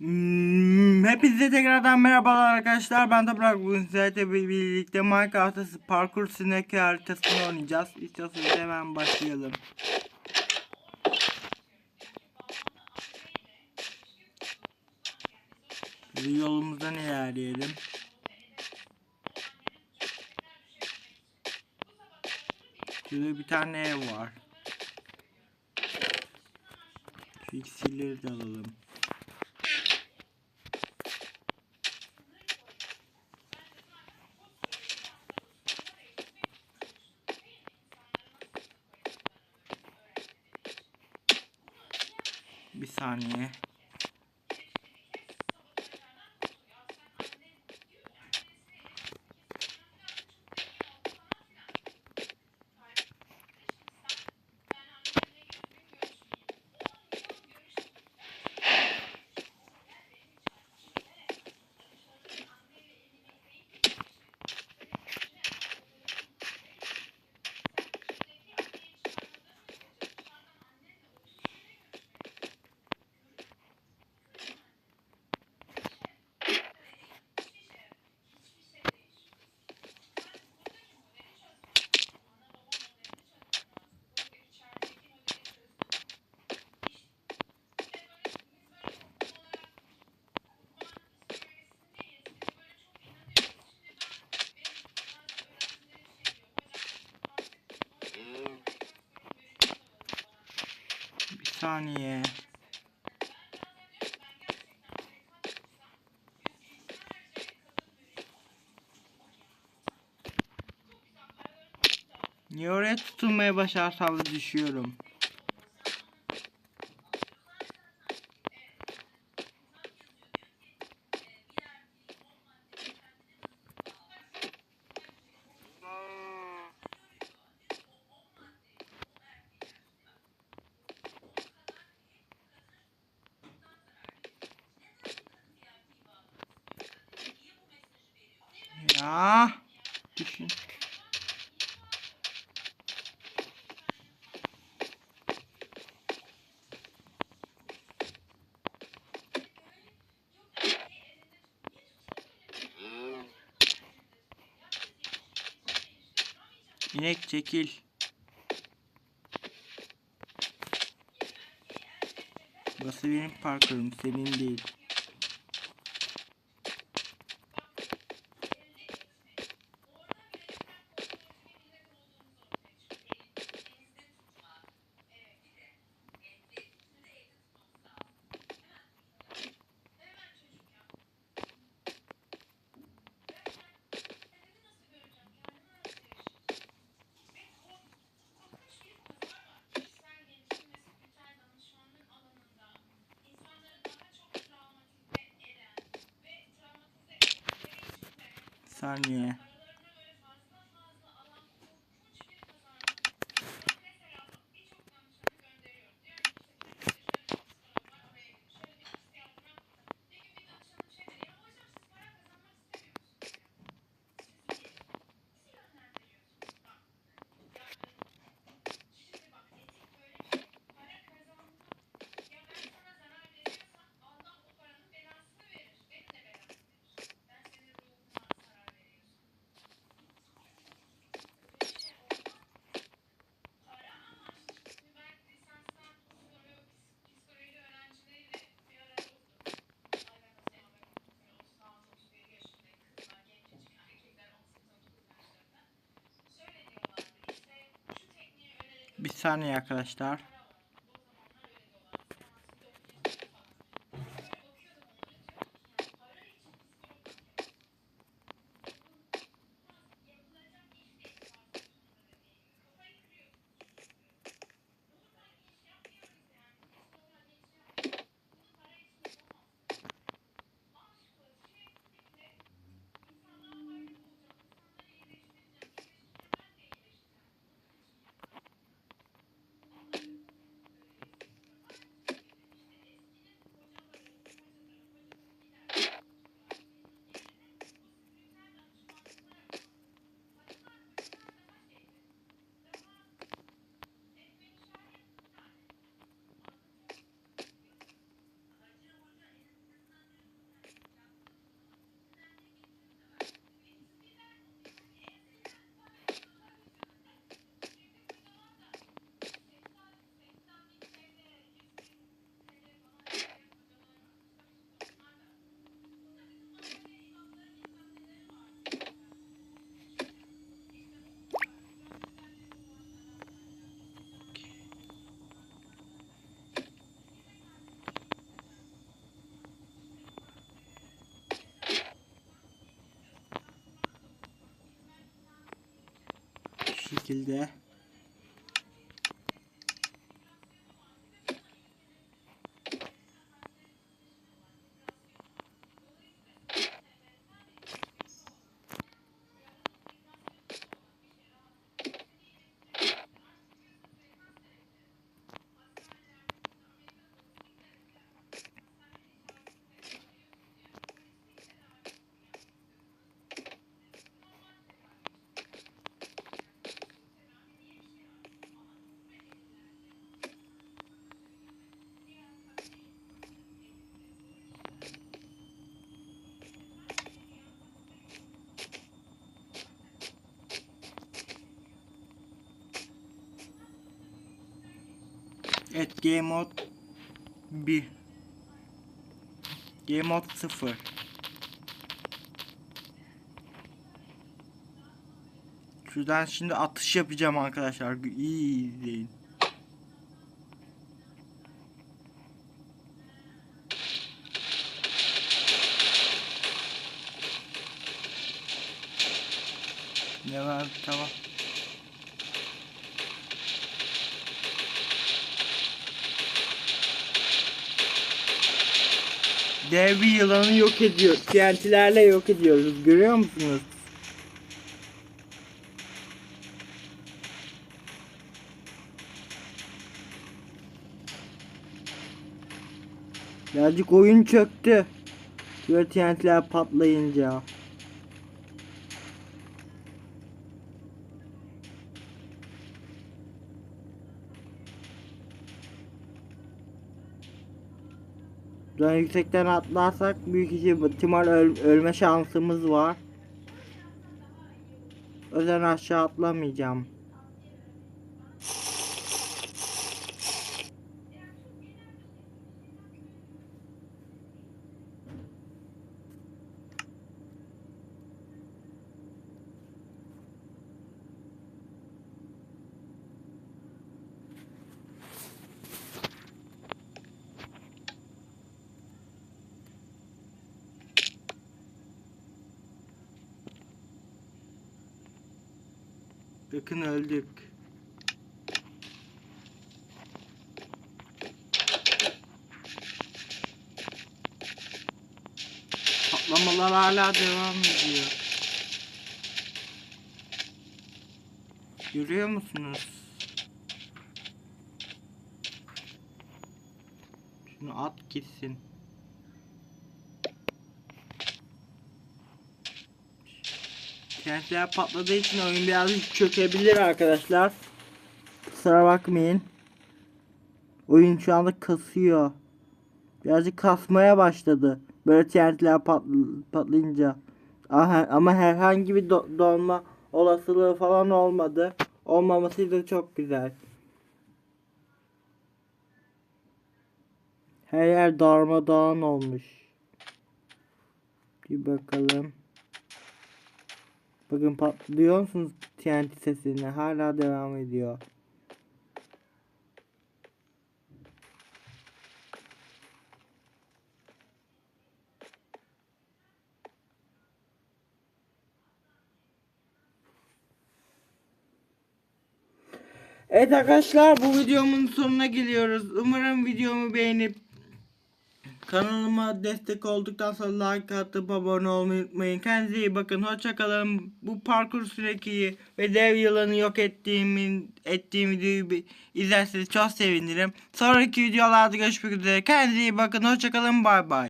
Hmm, Hepinize tekrardan merhabalar arkadaşlar. Ben de Burak bugün sizlerle birlikte Minecraft'ta parkur sinek haritasını oynayacağız. İstiyorsanız hemen başlayalım. Biz yolumuzdan ilerleyelim. Şurada bir tane ev var. Şu iksirleri de alalım. Saniye. Bir saniye. Niye oraya tutunmaya başarsam düşüyorum. İnek çekil. Burası benim parkurum, senin değil. Saniye. Bir saniye arkadaşlar. Şekilde. Evet game mode 1 Game mode 0 Şuradan şimdi atış yapacağım arkadaşlar. İyi izleyin. Ne var tamam. Dev bir yılanı yok ediyor. TNT'lerle yok ediyoruz. Görüyor musunuz? Birazcık oyun çöktü. Böyle TNT'ler patlayınca. Daha yüksekten atlarsak büyük ihtimal öl- ölme şansımız var. O aşağı atlamayacağım. Bakın öldük. Patlamalar hala devam ediyor. Görüyor musunuz? Şunu at gitsin. Kentler patladığı için oyun birazcık çökebilir arkadaşlar. Kusura bakmayın. Oyun şu anda kasıyor. Birazcık kasmaya başladı. Böyle TNT'ler patl- patlayınca. Ama herhangi bir do- donma olasılığı falan olmadı. Olmaması da çok güzel. Her yer darmadağın olmuş. Bir bakalım. Bakın patlıyor musunuz TNT sesini? Hala devam ediyor. Evet arkadaşlar bu videomun sonuna geliyoruz. Umarım videomu beğenip Kanalıma destek olduktan sonra like atıp abone olmayı unutmayın. Kendinize iyi bakın. Hoşçakalın. Bu parkur sürekiyi ve dev yılanı yok ettiğimin ettiğim videoyu izlerseniz çok sevinirim. Sonraki videolarda görüşmek üzere. Kendinize iyi bakın. Hoşçakalın. Bay bay.